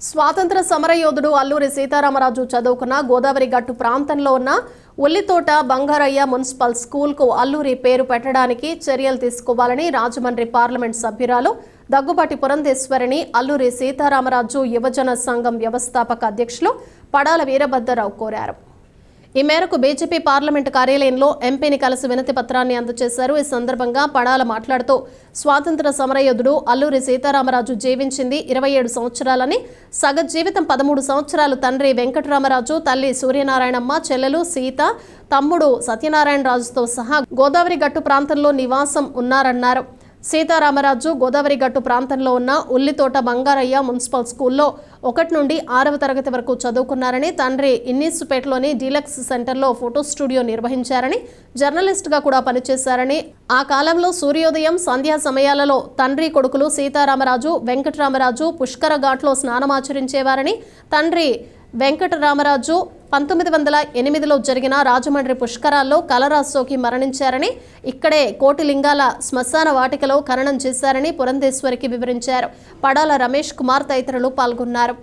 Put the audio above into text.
స్వాతంత్ర సమరయోధుడు అల్లూరి సీతారామరాజు చదువుకున్న గోదావరి గట్టు ప్రాంతంలో ఉన్న ఉల్లితోట బంగారయ్య మున్సిపల్ స్కూల్కు అల్లూరి పేరు పెట్టడానికి చర్యలు తీసుకోవాలని రాజమండ్రి పార్లమెంట్ సభ్యురాలు దగ్గుబాటి పురంధేశ్వరిని అల్లూరి సీతారామరాజు యువజన సంఘం వ్యవస్థాపక అధ్యక్షులు పడాల వీరభద్రరావు కోరారు. ఈ మేరకు బీజేపీ పార్లమెంటు కార్యాలయంలో ఎంపీని కలిసి వినతి పత్రాన్ని అందజేశారు. ఈ సందర్భంగా పడాల మాట్లాడుతూ స్వాతంత్ర సమరయోధుడు అల్లూరి సీతారామరాజు జీవించింది ఇరవై ఏడు సంవత్సరాలని సగ జీవితం పదమూడు సంవత్సరాలు తండ్రి వెంకటరామరాజు తల్లి సూర్యనారాయణమ్మ చెల్లెలు సీత తమ్ముడు సత్యనారాయణ రాజుతో సహా గోదావరి గట్టు ప్రాంతంలో నివాసం ఉన్నారన్నారు. సీతారామరాజు గోదావరి గట్టు ప్రాంతంలో ఉన్న ఉల్లితోట బంగారయ్య మున్సిపల్ స్కూల్లో ఒకటి నుండి ఆరవ తరగతి వరకు చదువుకున్నారని తండ్రి ఇన్నీసుపేటలోని డీలక్స్ సెంటర్లో ఫోటో స్టూడియో నిర్వహించారని జర్నలిస్ట్గా కూడా పనిచేశారని ఆ కాలంలో సూర్యోదయం సంధ్యా సమయాలలో తండ్రి కొడుకులు సీతారామరాజు వెంకటరామరాజు పుష్కర ఘాట్లో స్నానమాచరించేవారని తండ్రి వెంకటరామరాజు పంతొమ్మిది వందల ఎనిమిదిలో జరిగిన రాజమండ్రి పుష్కరాల్లో కలరా సోకి మరణించారని ఇక్కడే కోటి లింగాల శ్మశాన వాటికలో ఖననం చేశారని పురంధేశ్వరికి వివరించారు. పడాల రమేష్ కుమార్ తదితరులు పాల్గొన్నారు.